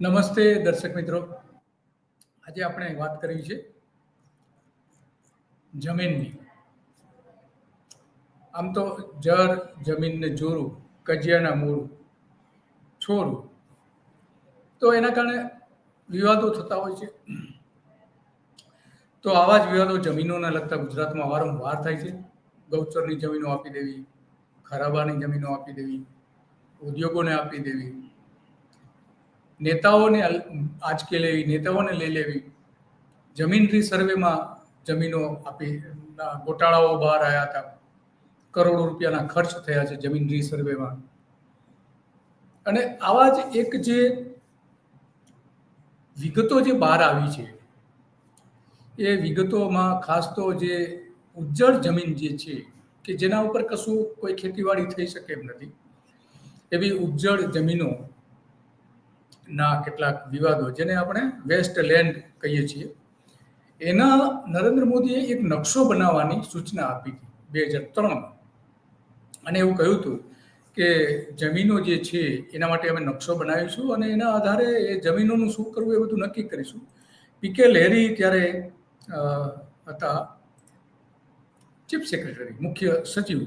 નમસ્તે દર્શક મિત્રો. આજે આપણે વાત કરવી છે જમીનની. આમ તો જર જમીનને જોરું કજિયાના મૂળ છોરું તો એના કારણે વિવાદો થતા હોય છે. તો આવા જ વિવાદો જમીનોને લગતા ગુજરાતમાં વારંવાર થાય છે. ગૌચરની જમીનો આપી દેવી, ખરાબાની જમીનો આપી દેવી, ઉદ્યોગોને આપી દેવી નેતાઓને આંચકે લેવી, નેતાઓને લઈ લેવી. જમીન રી સર્વેમાં જમીનો આપી ગોટાળાઓ બહાર આવ્યા હતા. કરોડો રૂપિયાના ખર્ચ થયા છે જમીન રી સર્વેમાં. અને આવા જ એક જે વિગતો જે બહાર આવી છે, એ વિગતોમાં ખાસ તો જે ઉજ્જડ જમીન જે છે, કે જેના ઉપર કશું કોઈ ખેતીવાડી થઈ શકે એમ નથી. એવી ઉજ્જડ જમીનો ના કેટલાક વિવાદો, જેને આપણે વેસ્ટ લેન્ડ કહીએ છીએ, એના નરેન્દ્ર મોદીએ એક નકશો બનાવવાની સૂચના આપી હતી બે હજાર ત્રણમાં. અને એવું કહ્યું હતું કે જમીનો જે છે, એના માટે અમે નકશો બનાવીશું અને એના આધારે એ જમીનોનું શું કરવું એ બધું નક્કી કરીશું. પીકે લહેરી ત્યારે હતા, ચીફ સેક્રેટરી, મુખ્ય સચિવ.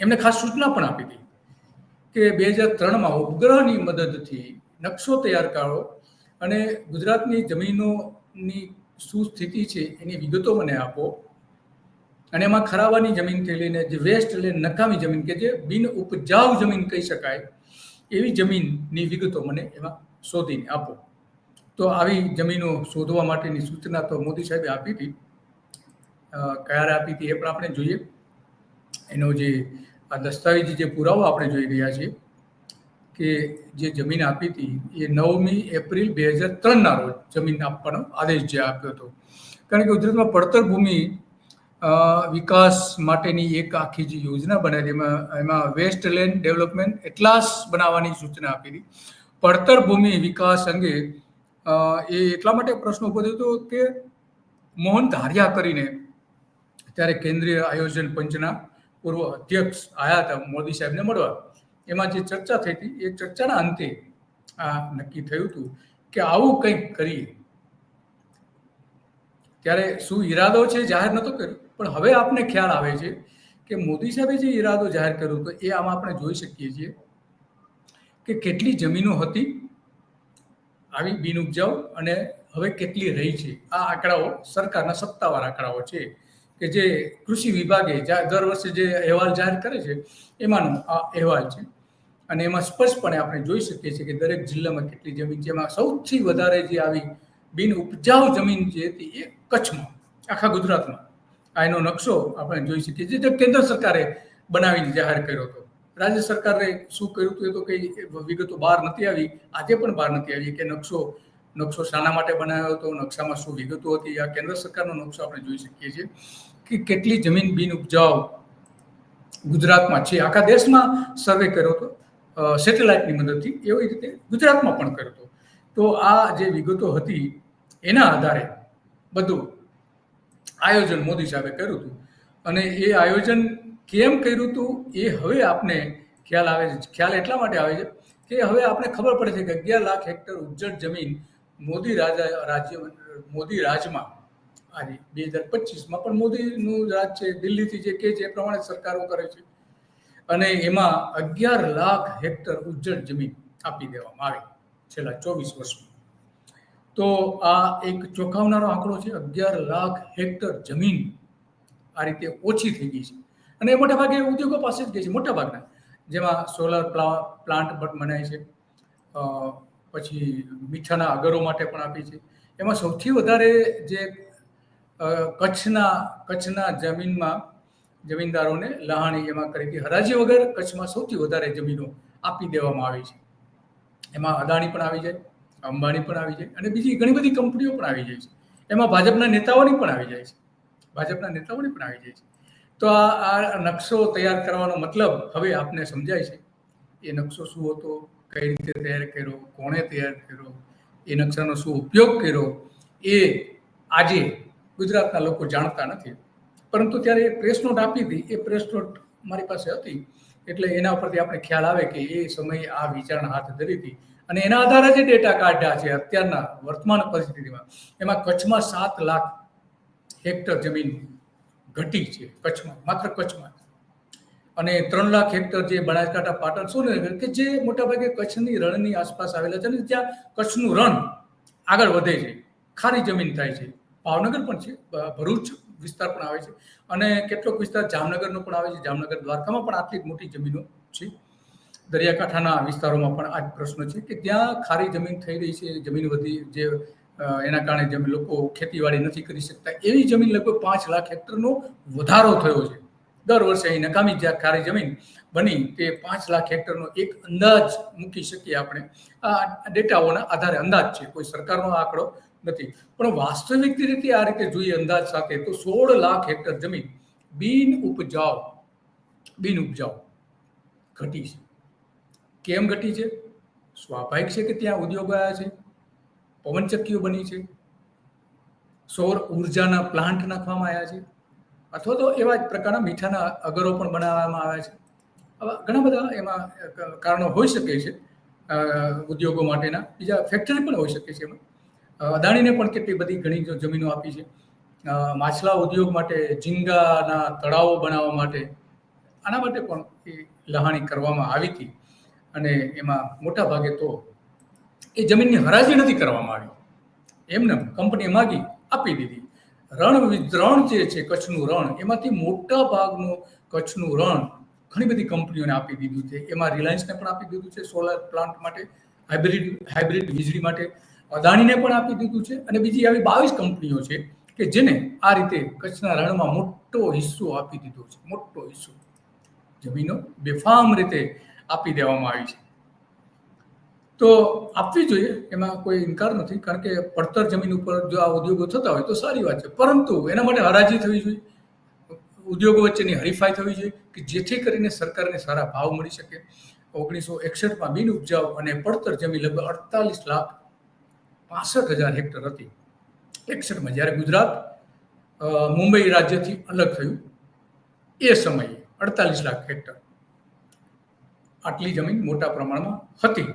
એમને ખાસ સૂચના પણ આપી હતી કે બે હજાર ત્રણમાં ઉપગ્રહની મદદથી નકશો તૈયાર કરો અને ગુજરાતની જમીનોની શું સ્થિતિ છે એની વિગતો મને આપો. અને એમાં ખરાબાની જમીનથી લઈને જે વેસ્ટ લેન્ડ નકામી જમીન કે જે બિન ઉપજાઉ જમીન કહી શકાય, એવી જમીનની વિગતો મને એમાં શોધીને આપો. તો આવી જમીનો શોધવા માટેની સૂચના તો મોદી સાહેબે આપી હતી. ક્યારે આપી હતી એ પણ આપણે જોઈએ. એનો જે આ દસ્તાવેજી જે પુરાવો આપણે જોઈ રહ્યા છીએ કે જે જમીન આપી હતી, એ નવમી એપ્રિલ બે હજાર ત્રણના રોજ જમીન આપવાનો આદેશ જે આપ્યો હતો. કારણ કે ગુજરાતમાં પડતર ભૂમિ વિકાસ માટેની એક આખી જે યોજના બનાવી એમાં એમાં વેસ્ટ લેન્ડ ડેવલપમેન્ટ એટલાસ બનાવવાની સૂચના આપી હતી. પડતર ભૂમિ વિકાસ અંગે એ એટલા માટે પ્રશ્ન ઊભો થયો હતો કે મોહન ધારિયા કરીને ત્યારે કેન્દ્રીય આયોજન પંચના પૂર્વ અધ્યક્ષ આવ્યા હતા, મોદી સાહેબને મળવા. એમાં જે ચર્ચા થઈ હતી, એ ચર્ચાના અંતે આ નક્કી થયું હતું કે આવું કંઈક કરીએ. ત્યારે શું ઈરાદો છે જાહેર નહોતો કર્યો, પણ હવે આપને ખ્યાલ આવે છે કે મોદી સાહેબે જે ઈરાદો જાહેર કર્યો તો એ આમાં આપણે જોઈ શકીએ છીએ કે કેટલી જમીનો હતી, આવી બિન ઉપજાઉ અને હવે કેટલી રહી છે. આ આંકડાઓ સરકારના સત્તાવાર આંકડાઓ છે કે જે કૃષિ વિભાગે દર વર્ષે જે અહેવાલ જાહેર કરે છે, એમાંનો આ અહેવાલ છે. અને એમાં સ્પષ્ટપણે આપણે જોઈ શકીએ છીએ કે દરેક જિલ્લામાં કેટલી જમીન એમાં સૌથી વધારે જે આવી બિન ઉપજાઉ જમીન જે હતી એ કચ્છમાં, આખા ગુજરાતમાં. આ એનો નકશો આપણે જોઈ શકીએ છીએ. જે કેન્દ્ર સરકારે બનાવીને જાહેર કર્યો હતો. રાજ્ય સરકારે શું કર્યું હતું એ તો કંઈ વિગતો બહાર નથી આવી. આજે પણ બહાર નથી આવી. કે નકશો નકશો શાના માટે બનાવ્યો હતો, નકશામાં શું વિગતો હતી, આ કેન્દ્ર સરકારનો નકશો આપણે જોઈ શકીએ છીએ કે કેટલી જમીન બિન ઉપજાઉ ગુજરાતમાં છે. આખા દેશમાં સર્વે કર્યો હતો. સેટેલાઇટની મદદથી એવી રીતે ગુજરાતમાં પણ કર્યો તો આ જે વિગતો હતી, એના આધારે બધું આયોજન મોદી સાહેબે કર્યું હતું. અને એ આયોજન કેમ કર્યું હતું, એ હવે આપને ખ્યાલ આવે છે. ખ્યાલ એટલા માટે આવે છે કે હવે આપણે ખબર પડે છે કે અગિયાર લાખ હેક્ટર ઉજ્જડ જમીન મોદી રાજા, રાજ્ય, મોદી રાજમાં આજે બે હજાર પચીસમાં પણ મોદીનું રાજ છે, દિલ્હીથી જે કે એ પ્રમાણે સરકારો કરે છે. અને એમાં અગિયાર લાખ હેક્ટર ઉજ્જડ જમીન આપી દેવામાં આવી છેલ્લા ચોવીસ વર્ષમાં. તો આ એક ચોંકાવનારો આંકડો છે, અગિયાર લાખ હેક્ટર જમીન આ રીતે ઓછી થઈ ગઈ છે. અને મોટા ભાગે ઉદ્યોગો પાસે જ ગઈ છે, મોટા ભાગના. જેમાં સોલર પ્લાન્ટ બનાય છે. પછી મીઠાના અગરો માટે પણ આપી છે. એમાં સૌથી વધારે જે કચ્છના કચ્છના જમીનમાં જમીનદારોને લહાણી એમાં કરી હતી. હરાજી વગર કચ્છમાં સૌથી વધારે જમીનો આપી દેવામાં આવી છે. એમાં અદાણી પણ આવી જાય, અંબાણી પણ આવી જાય અને બીજી ઘણી બધી કંપનીઓ પણ આવી જાય છે. એમાં ભાજપના નેતાઓની પણ આવી જાય છે. ભાજપના નેતાઓની પણ આવી જાય છે. તો આ આ નકશો તૈયાર કરવાનો મતલબ હવે આપને સમજાય છે. એ નકશો શું હતો? કઈ રીતે તૈયાર કર્યો? કોણે તૈયાર કર્યો? એ નકશાનો શું ઉપયોગ કર્યો? એ આજે ગુજરાતના લોકો જાણતા નથી. પરંતુ ત્યારે એ પ્રેસ નોટ આપી હતી. એ પ્રેસ નોટ મારી પાસે હતી. એટલે એના ઉપરથી આપણે ખ્યાલ આવે કે એ સમયે આ વિચારણા હાથ ધરી હતી. અને એના આધારે જે ડેટા કાઢ્યા છે અત્યારના વર્તમાન પરિસ્થિતિમાં. એમાં કચ્છમાં સાત લાખ હેક્ટર જમીન ઘટી છે કચ્છમાં, માત્ર કચ્છમાં. અને ત્રણ લાખ હેક્ટર જે બનાસકાંઠા પાટણ સુરેન્દ્રનગર કે જે મોટાભાગે કચ્છની રણની આસપાસ આવેલા છે અને જ્યાં કચ્છનું રણ આગળ વધે છે. ખારી જમીન થાય છે. ભાવનગર પણ છે. ભરૂચ વિસ્તાર પણ આવે છે. અને કેટલોક વિસ્તાર જામનગરનો પણ આવે છે. જામનગર દ્વારકામાં પણ આટલી મોટી જમીનો છે. દરિયાકાંઠાના વિસ્તારોમાં પણ આ જ પ્રશ્ન છે કે ત્યાં ખારી જમીન થઈ રહી છે, જમીન વધી જે એના કારણે જમીન લોકો ખેતીવાડી નથી કરી શકતા, એવી જમીન લગભગ પાંચ લાખ હેક્ટરનો વધારો થયો છે. દર વર્ષે અહીં નકામી જ્યાં ખારી જમીન બની, તે પાંચ લાખ હેક્ટરનો એક અંદાજ મૂકી શકીએ આપણે. આ ડેટાઓના આધારે અંદાજ છે. કોઈ સરકારનો આંકડો નથી. પણ વાસ્તવિક રીતે આ રીતે જોઈએ અંદાજ સાથે તો સોળ લાખ હેક્ટર જમીન બિન ઉપજાઉ બિન ઉપજાઉ ઘટી છે. કેમ ઘટી છે? સ્વાભાવિક છે કે ત્યાં ઉદ્યોગ આવ્યા છે, પવનચક્કીઓ બની છે, સૌર ઉર્જાના પ્લાન્ટ નાખવામાં આવ્યા છે, અથવા તો એવા જ પ્રકારના મીઠાના અગરો પણ બનાવવામાં આવ્યા છે. આવા ઘણા બધા એમાં કારણો હોઈ શકે છે ઉદ્યોગો માટેના. બીજા ફેક્ટરી પણ હોઈ શકે છે એમાં. અદાણીને પણ કેટલી બધી ઘણી જમીનો આપી છે. માછલા ઉદ્યોગ માટે, ઝીંગાના તળાવો બનાવવા માટે, આના માટે પણ એ લહાણી કરવામાં આવી હતી. અને એમાં મોટા ભાગે તો એ જમીનની હરાજી નથી કરવામાં આવી. એમને કંપનીએ માગી, આપી દીધી. રણ રણ જે છે, કચ્છનું રણ, એમાંથી મોટા ભાગનું કચ્છનું રણ ઘણી બધી કંપનીઓને આપી દીધું છે. એમાં રિલાયન્સને પણ આપી દીધું છે સોલાર પ્લાન્ટ માટે, હાઇબ્રિડ હાઇબ્રિડ વીજળી માટે. અદાણીને પણ આપી દીધું છે અને બીજી આવી બાવીસ કંપનીઓ છે કે જેને આ રીતે કચ્છના રણમાં મોટો હિસ્સો આપી દીધો છે. મોટો હિસ્સો. જમીનો બેફામ રીતે આપી દેવામાં આવી છે. તો આપવી જોઈએ, એમાં કોઈ ઇનકાર નથી, કારણ કે પડતર જમીન ઉપર જો આ ઉદ્યોગો થતા હોય તો સારી વાત છે. પરંતુ એના માટે હરાજી થવી જોઈએ. ઉદ્યોગો વચ્ચેની હરીફાઈ થવી જોઈએ કે જેથી કરીને સરકારને સારા ભાવ મળી શકે. ઓગણીસો એકસઠમાં બિન ઉપજાઉ અને પડતર જમીન લગભગ અડતાલીસ લાખ પાસઠ હજાર હેક્ટર હતી. એકસઠમાં જ્યારે ગુજરાત મુંબઈ રાજ્યથી અલગ થયું, એ સમયે અડતાલીસ લાખ હેક્ટર આટલી જમીન મોટા પ્રમાણમાં હતી.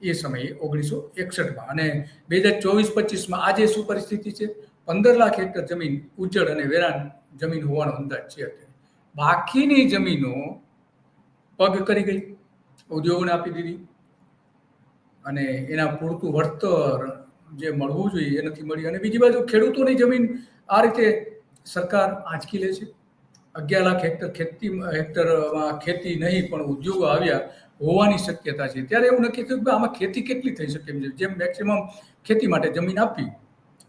એ સમયે ઓગણીસો એકસઠમાં અને બે હજાર ચોવીસ પચીસમાં આજે શું પરિસ્થિતિ છે, પંદર લાખ હેક્ટર જમીન ઉજ્જડ અને વેરાન જમીન હોવાનો અંદાજ છે અત્યારે. બાકીની જમીનો પગ કરી ગઈ, ઉદ્યોગોને આપી દીધી અને એના પૂરતું વળતર જે મળવું જોઈએ એ નથી મળી. અને બીજી બાજુ ખેડૂતોની જમીન આ રીતે સરકાર આંચકી લે છે. અગિયાર લાખ હેક્ટર ખેતી હેક્ટરમાં ખેતી નહીં, પણ ઉદ્યોગો આવ્યા હોવાની શક્યતા છે. ત્યારે એવું નક્કી થયું કે આમાં ખેતી કેટલી થઈ શકે એમ છે. જેમ મેક્સિમમ ખેતી માટે જમીન આપી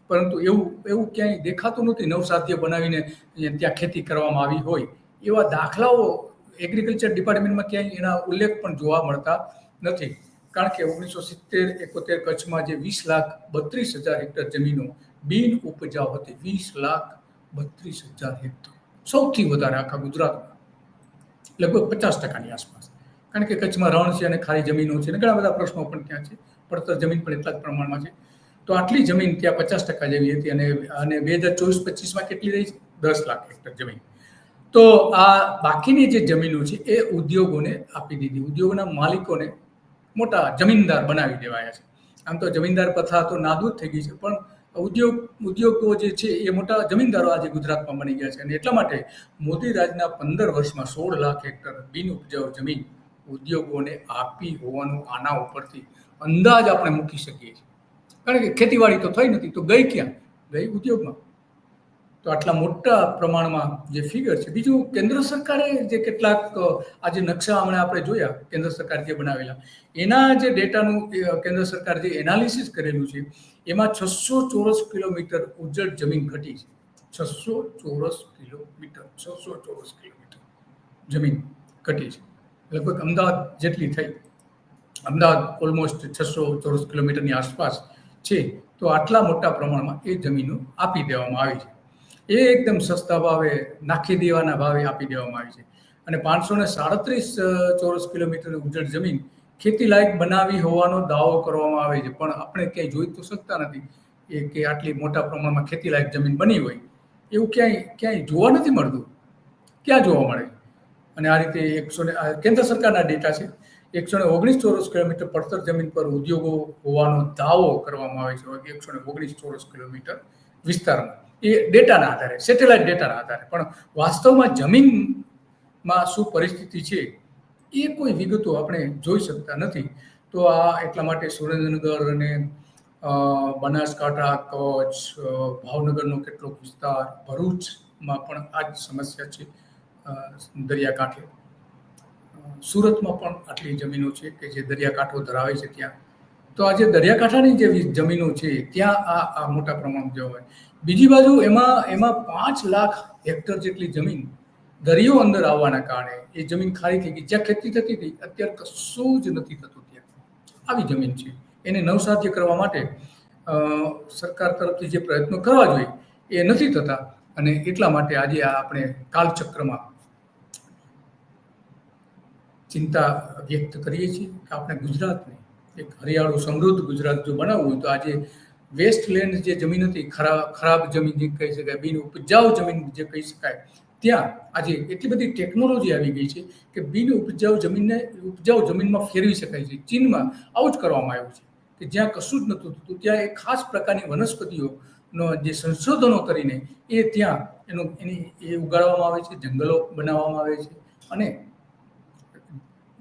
પરંતુ એવું એવું ક્યાંય દેખાતું નથી નવસાધ્ય બનાવીને ત્યાં ખેતી કરવામાં આવી હોય. એવા દાખલાઓ એગ્રીકલ્ચર ડિપાર્ટમેન્ટમાં ક્યાંય એના ઉલ્લેખ પણ જોવા મળતા નથી. કારણ કે ઓગણીસો સિત્તેર, એકોતેર કચ્છમાં જે વીસ લાખ બત્રીસ હજાર હેક્ટર જમીનો બિન ઉપજાઉ હતી. વીસ લાખ બત્રીસ હજાર હેક્ટર. સૌથી વધારે આખા ગુજરાતમાં. લગભગ પચાસ ટકાની આસપાસ. કારણ કે કચ્છમાં રણ છે અને ખાલી જમીનો છે અને ઘણા બધા પ્રશ્નો પણ ત્યાં છે. પડતર જમીન પણ એટલા જ પ્રમાણમાં છે. તો આટલી જમીન ત્યાં પચાસ ટકા જેવી હતી અને અને બે હજાર ચોવીસ પચીસમાં કેટલી રહી? છે દસ લાખ હેક્ટર જમીન. તો આ બાકીની જે જમીનો છે એ ઉદ્યોગોને આપી દીધી. ઉદ્યોગોના માલિકોને મોટા જમીનદાર બનાવી દેવાયા છે. આમ તો જમીનદાર પ્રથા તો નાબૂદ થઈ ગઈ છે, પણ ઉદ્યોગ, ઉદ્યોગો જે છે એ મોટા જમીનદારો આજે ગુજરાતમાં બની ગયા છે અને એટલા માટે મોદી રાજના પંદર વર્ષમાં સોળ લાખ હેક્ટર બિન ઉપજાઉ જમીન ઉદ્યોગોને આપી હોવાનું આના ઉપરથી અંદાજ આપણે મૂકી શકીએ છીએ. કારણ કે ખેતીવાડી તો થઈ નથી, તો ગઈ ક્યાં? ગઈ ઉદ્યોગમાં. તો આટલા મોટા પ્રમાણમાં જે ફિગર છે, બીજું કેન્દ્ર સરકારે જે કેટલાક આ જે નકશા હમણાં આપણે જોયા, કેન્દ્ર સરકાર જે બનાવેલા, એના જે ડેટાનું કેન્દ્ર સરકાર જે એનાલિસિસ કરેલું છે, એમાં છસો ચોરસ કિલોમીટર ઉજ્જડ જમીન ઘટી છે. છસો ચોરસ કિલોમીટર, છસો ચોરસ કિલોમીટર જમીન ઘટી છે. લગભગ અમદાવાદ જેટલી થઈ. અમદાવાદ ઓલમોસ્ટ છસો ચોરસ કિલોમીટરની આસપાસ છે. તો આટલા મોટા પ્રમાણમાં એ જમીનો આપી દેવામાં આવી છે. એ એકદમ સસ્તા ભાવે નાખી દેવાના ભાવે આપી દેવામાં આવી છે. અને પાંચસો ને સાડત્રીસ ચોરસ કિલોમીટરની ઉજળ જમીન ખેતી લાયક બનાવી હોવાનો દાવો કરવામાં આવે છે. પણ આપણે ક્યાંય જોઈ તો શકતા નથી એ કે આટલી મોટા પ્રમાણમાં ખેતી લાયક જમીન બની હોય. એવું ક્યાંય ક્યાંય જોવા નથી મળતું. ક્યાં જોવા મળે? અને આ રીતે એકસો ને કેન્દ્ર સરકારના ડેટા છે. એકસો ને ઓગણીસ ચોરસ કિલોમીટર પડતર જમીન પર ઉદ્યોગો હોવાનો દાવો કરવામાં આવે છે. એકસો ને ઓગણીસ ચોરસ કિલોમીટર વિસ્તારમાં. એ ડેટાના આધારે, સેટેલાઇટ ડેટાના આધારે. પણ વાસ્તવમાં જમીનમાં શું પરિસ્થિતિ છે, એ કોઈ વિગતો આપણે જોઈ શકતા નથી. તો આ એટલા માટે સુરેન્દ્રનગર અને બનાસકાંઠા, કચ્છ ભાવનગરનો કેટલોક વિસ્તાર ભરૂચમાં પણ આ જ સમસ્યા છે દરિયાકાંઠે. સુરતમાં પણ આટલી જમીનો છે કે જે દરિયાકાંઠો ધરાવે છે ત્યાં. તો આજે દરિયાકાંઠાની જે જમીનો છે, ત્યાં આ આ મોટા પ્રમાણમાં જોવા મળે બીજી બાજુ એમાં એમાં પાંચ લાખ હેક્ટર જેટલી જમીન દરિયો અંદર આવવાના કારણે એ જમીન ખાલી થઈ ગઈ. જ્યાં ખેતી થતી હતી, અત્યારે કશું જ નથી થતું ત્યાં. આવી જમીન છે. એને નવસાધ્ય કરવા માટે સરકાર તરફથી જે પ્રયત્નો કરવા જોઈએ, એ નથી થતા. અને એટલા માટે આજે આ આપણે કાલચક્રમાં ચિંતા વ્યક્ત કરીએ છીએ કે આપણે ગુજરાતને એક હરિયાળું સમૃદ્ધ ગુજરાત જો બનાવવું હોય તો આજે વેસ્ટલેન્ડ જે જમીન હતી ખરાબ ખરાબ જમીન જે કહી શકાય, બિન ઉપજાઉ જમીન જે કહી શકાય, ત્યાં આજે એટલી બધી ટેકનોલોજી આવી ગઈ છે કે બિન ઉપજાઉ જમીનને, ઉપજાઉ જમીનમાં ફેરવી શકાય છે. ચીનમાં આવું જ કરવામાં આવ્યું છે કે જ્યાં કશું જ નહોતું થતું, ત્યાં એક ખાસ પ્રકારની વનસ્પતિઓનો જે સંશોધનો કરીને એ ત્યાં એનું, એની, એ ઉગાડવામાં આવે છે, જંગલો બનાવવામાં આવે છે અને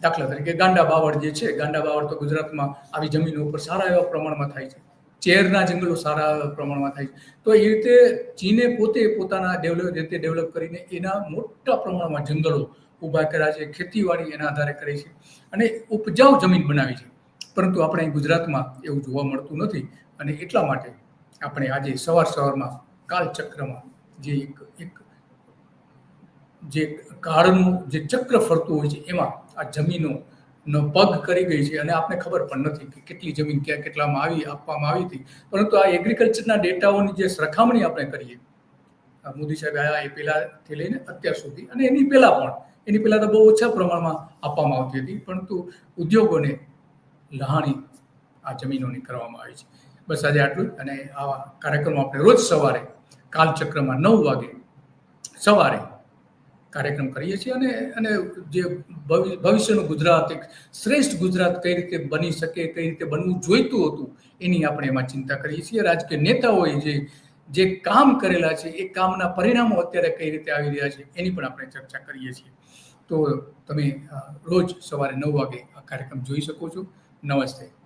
દાખલા તરીકે ગાંડા બાવળ જે છે, ગાંડા બાવળ તો ગુજરાતમાં આવી જમીનો ઉપર સારા એવા પ્રમાણમાં થાય છે. ચેરના જંગલો સારા પ્રમાણમાં થાય છે. તો એ રીતે ચીને પોતે પોતાના ડેવલપ રીતે ડેવલપ કરીને એના મોટા પ્રમાણમાં જંગલો ઊભા કર્યા છે, ખેતીવાડી એના આધારે કરી છે અને ઉપજાઉ જમીન બનાવી છે. પરંતુ આપણે ગુજરાતમાં એવું જોવા મળતું નથી અને એટલા માટે આપણે આજે સવાર સવારમાં કાલચક્રમાં જે એક એક જે કાળનું જે ચક્ર ફરતું હોય છે એમાં આ જમીનોનો પગ કરી ગઈ છે અને આપને ખબર પણ નથી કે કેટલી જમીન ક્યાં કેટલામાં આવી, આપવામાં આવી હતી. પરંતુ આ એગ્રીકલ્ચરના ડેટાઓની જે સરખામણી આપણે કરીએ મોદી સાહેબ આવ્યા એ પહેલાંથી લઈને અત્યાર સુધી, અને એની પહેલા પણ, એની પહેલાં તો બહુ ઓછા પ્રમાણમાં આપવામાં આવતી હતી, પરંતુ ઉદ્યોગોને લહાણી આ જમીનોની કરવામાં આવી છે. બસ આજે આટલું અને આવા કાર્યક્રમો આપણે રોજ સવારે, કાલચક્રમાં નવ વાગે સવારે કાર્યક્રમ કરીએ છીએ અને અને જે ભવિ- ભવિષ્યનું ગુજરાત એક શ્રેષ્ઠ ગુજરાત કઈ રીતે બની શકે, કઈ રીતે બનવું જોઈતું હતું, એની આપણે એમાં ચિંતા કરીએ છીએ. રાજકીય નેતાઓએ જે જે કામ કરેલા છે, એ કામના પરિણામો અત્યારે કઈ રીતે આવી રહ્યા છે, એની પણ આપણે ચર્ચા કરીએ છીએ. તો તમે રોજ સવારે નવ વાગે આ કાર્યક્રમ જોઈ શકો છો. નમસ્તે.